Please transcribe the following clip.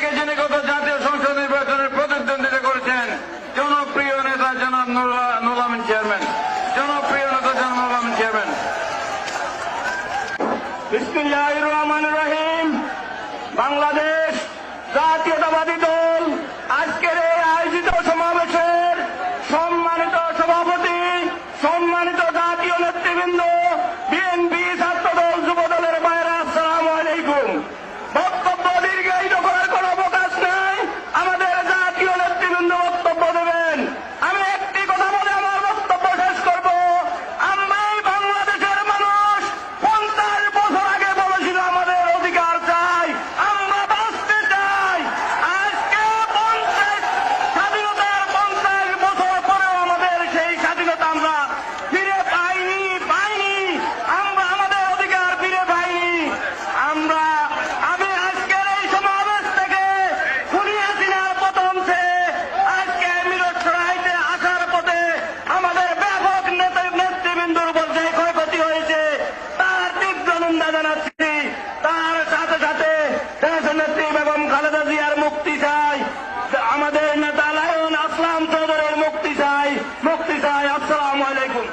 থেকে যিনি গত জাতীয় সংসদ নির্বাচনে প্রতিদ্বন্দ্বিতা করেছেন জনপ্রিয় নেতা জনাব নুরুল চেয়ারম্যান। জনপ্রিয় নেতা জনাব নুরুল চেয়ারম্যান। রহমান রহিম। বাংলাদেশ জাতীয়তাবাদী দল জানাচ্ছি। তার সাথে সাথে দেশনেত্রী বেগম খালেদা জিয়ার মুক্তি চাই। আমাদের নেতা লায়ন আসলাম চৌধুরীর মুক্তি চাই। মুক্তি চাই। আসসালাম আলাইকুম।